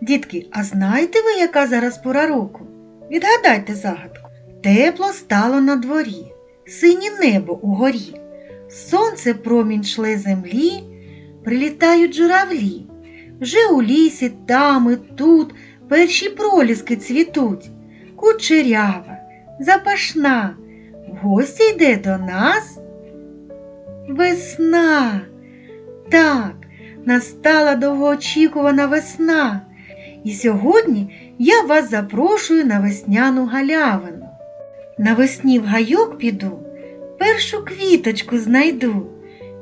Дітки, а знаєте ви, яка зараз пора року? Відгадайте загадку. Тепло стало на дворі, синє небо угорі, сонце промінь шле землі, прилітають журавлі. Вже у лісі там і тут перші проліски цвітуть. Кучерява, запашна, в гості йде до нас. Весна. Так, настала довгоочікувана весна. І сьогодні я вас запрошую на весняну галявину. Навесні в гайок піду, першу квіточку знайду.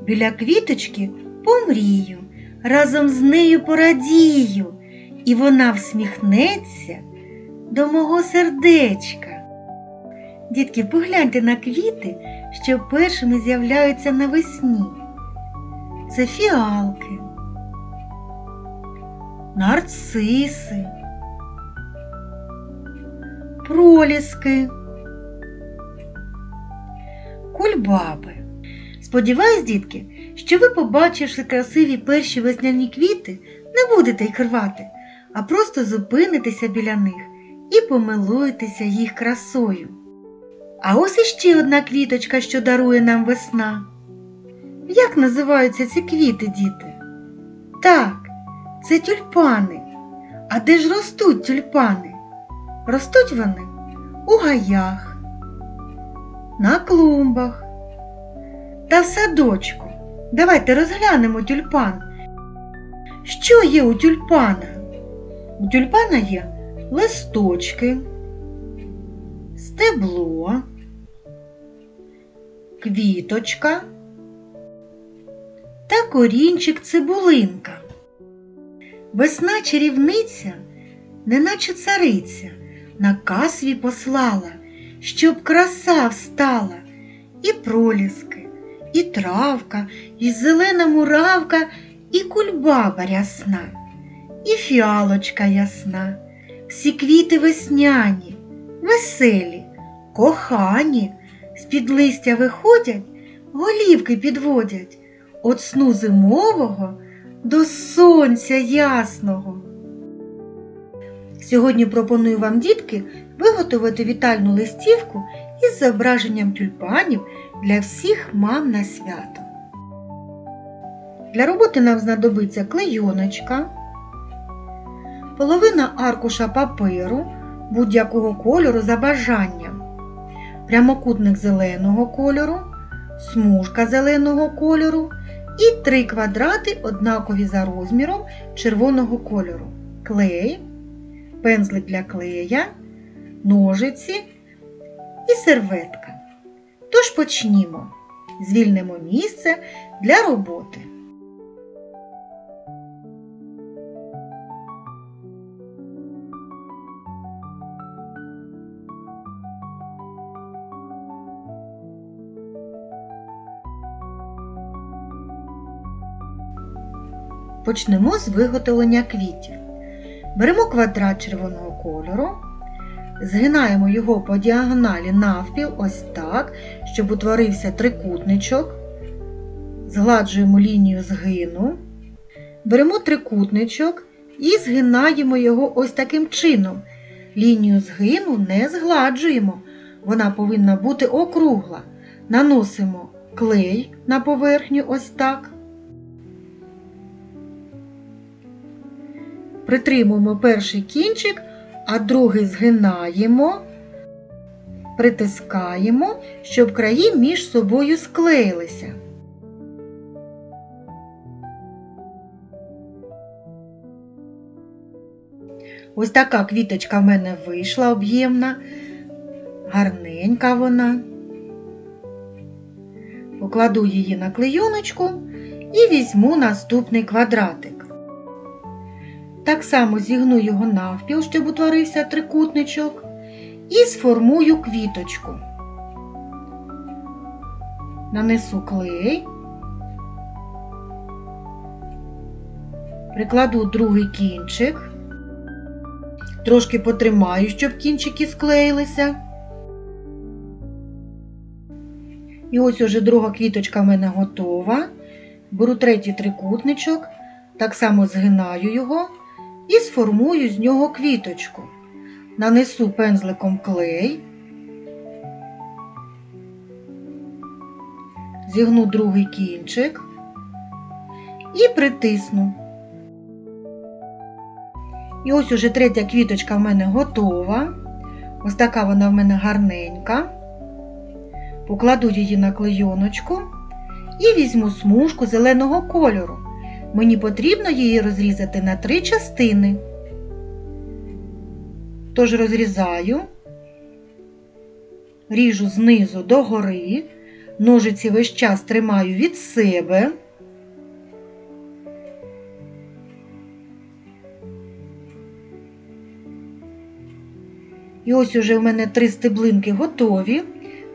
Біля квіточки помрію, разом з нею порадію, і вона всміхнеться до мого сердечка. Дітки, погляньте на квіти, що першими з'являються навесні. Це фіалки, нарциси, проліски, кульбаби. Сподіваюсь, дітки, що ви, побачивши красиві перші весняні квіти, не будете їх рвати, а просто зупинитеся біля них і помилуєтеся їх красою. А ось іще одна квіточка, що дарує нам весна. Як називаються ці квіти, діти? Так, це тюльпани. А де ж ростуть тюльпани? Ростуть вони у гаях, на клумбах та в садочку. Давайте розглянемо тюльпан. Що є у тюльпана? У тюльпана є листочки, стебло, квіточка та корінчик цибулинка. Весна чарівниця, неначе цариця, наказ свій послала, щоб краса встала, і проліски, і травка, і зелена муравка, і кульбаба рясна, і фіалочка ясна, всі квіти весняні, веселі, кохані, з-під листя виходять, голівки підводять, от сну зимового до сонця ясного. Сьогодні пропоную вам, дітки, виготовити вітальну листівку із зображенням тюльпанів для всіх мам на свято. Для роботи нам знадобиться клейоночка, половина аркуша паперу будь-якого кольору за бажанням, прямокутник зеленого кольору, смужка зеленого кольору і три квадрати однакові за розміром червоного кольору, клей, пензлик для клея, ножиці і серветка. Тож почнімо. Звільнимо місце для роботи. Почнемо з виготовлення квітів. Беремо квадрат червоного кольору, згинаємо його по діагоналі навпіл, ось так, щоб утворився трикутничок. Згладжуємо лінію згину. Беремо трикутничок і згинаємо його ось таким чином. Лінію згину не згладжуємо, вона повинна бути округла. Наносимо клей на поверхню ось так. Притримуємо перший кінчик, а другий згинаємо, притискаємо, щоб краї між собою склеїлися. Ось така квіточка в мене вийшла об'ємна, гарненька вона. Покладу її на клейоночку і візьму наступний квадратик. Так само зігну його навпіл, щоб утворився трикутничок, і сформую квіточку. Нанесу клей, прикладу другий кінчик, трошки потримаю, щоб кінчики склеїлися. І ось уже друга квіточка в мене готова. Беру третій трикутничок, так само згинаю його, і сформую з нього квіточку. Нанесу пензликом клей, зігну другий кінчик і притисну. І ось уже третя квіточка в мене готова. Ось така вона в мене гарненька. Покладу її на клейоночку і візьму смужку зеленого кольору. Мені потрібно її розрізати на три частини. Тож розрізаю, ріжу знизу до гори, ножиці весь час тримаю від себе. І ось уже в мене три стеблинки готові.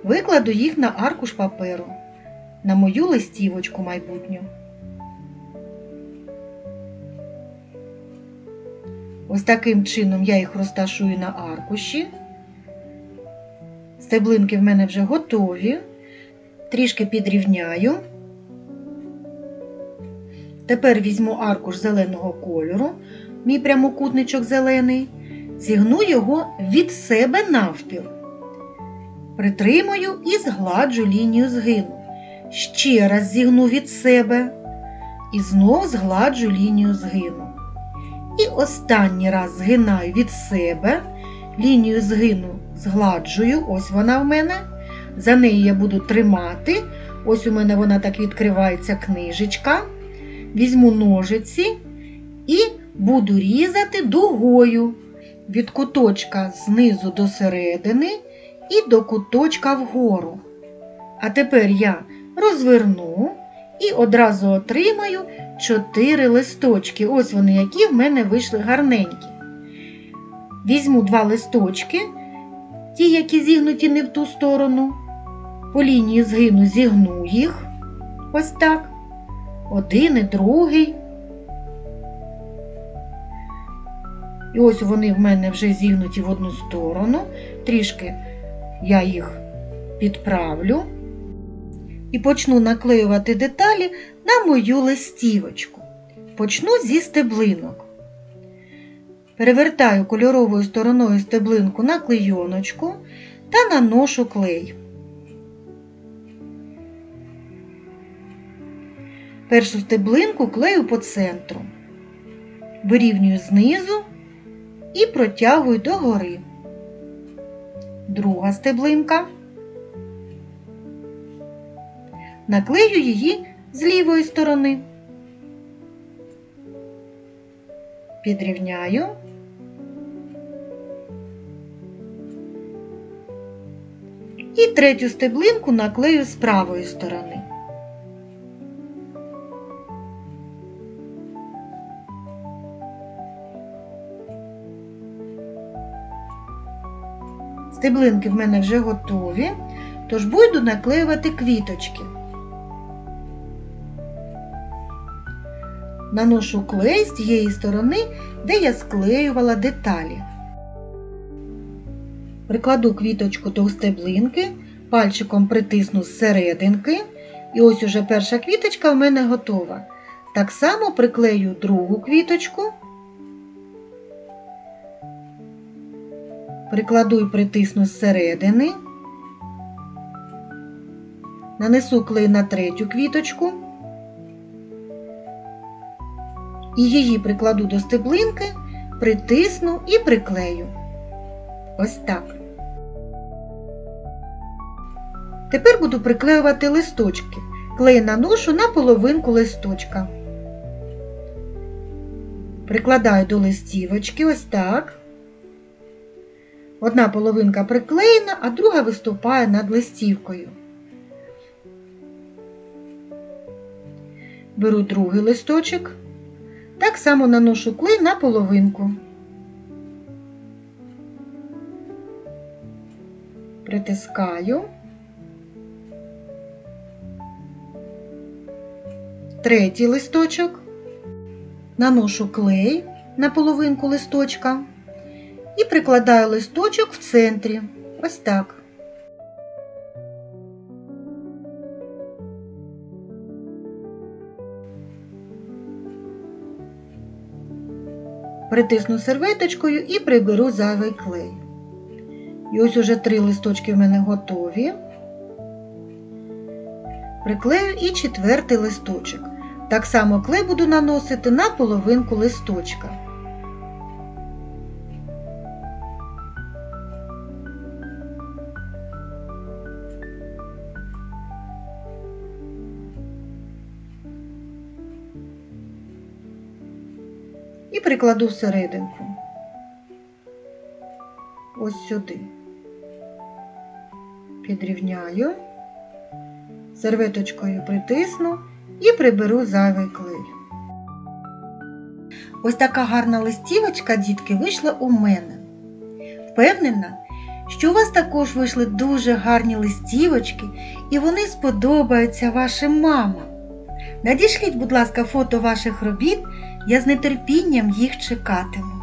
Викладу їх на аркуш паперу, на мою листівочку майбутню. Ось таким чином я їх розташую на аркуші. Стеблинки в мене вже готові. Трішки підрівняю. Тепер візьму аркуш зеленого кольору, мій прямокутничок зелений, зігну його від себе навпіл. Притримую і згладжу лінію згину. Ще раз зігну від себе і знов згладжу лінію згину. І останній раз згинаю від себе, лінію згину згладжую, ось вона в мене. За неї я буду тримати. Ось у мене вона так відкривається книжечка. Візьму ножиці і буду різати дугою від куточка знизу до середини і до куточка вгору. А тепер я розверну і одразу отримаю 4 листочки. Ось вони, які в мене вийшли гарненькі. Візьму два листочки, ті, які зігнуті не в ту сторону. По лінії згину зігну їх. Ось так. Один і другий. І ось вони в мене вже зігнуті в одну сторону. Трішки я їх підправлю і почну наклеювати деталі на мою листівочку. Почну зі стеблинок. Перевертаю кольоровою стороною стеблинку на клейоночку та наношу клей. Першу стеблинку клею по центру, вирівнюю знизу і протягую догори. Друга стеблинка. Наклею її з лівої сторони. Підрівняю. І третю стеблинку наклею з правої сторони. Стеблинки в мене вже готові, тож буду наклеювати квіточки. Наношу клей з тієї сторони, де я склеювала деталі. Прикладу квіточку до стеблинки, пальчиком притисну з серединки, і ось уже перша квіточка в мене готова. Так само приклею другу квіточку. Прикладу і притисну з середини, нанесу клей на третю квіточку і її прикладу до стеблинки, притисну і приклею. Ось так. Тепер буду приклеювати листочки. Клей наношу на половинку листочка. Прикладаю до листівочки ось так. Одна половинка приклеєна, а друга виступає над листівкою. Беру другий листочок. Так само наношу клей на половинку. Притискаю. Третій листочок. Наношу клей на половинку листочка і прикладаю листочок в центрі. Ось так. Притисну серветочкою і приберу зайвий клей. І ось уже три листочки в мене готові. Приклею і четвертий листочок. Так само клей буду наносити на половинку листочка. І прикладу всерединку. Ось сюди. Підрівняю, серветочкою притисну і приберу зайвий клей. Ось така гарна листівочка, дітки, вийшла у мене. Впевнена, що у вас також вийшли дуже гарні листівочки, і вони сподобаються вашим мамам. Надішліть, будь ласка, фото ваших робіт, я з нетерпінням їх чекатиму.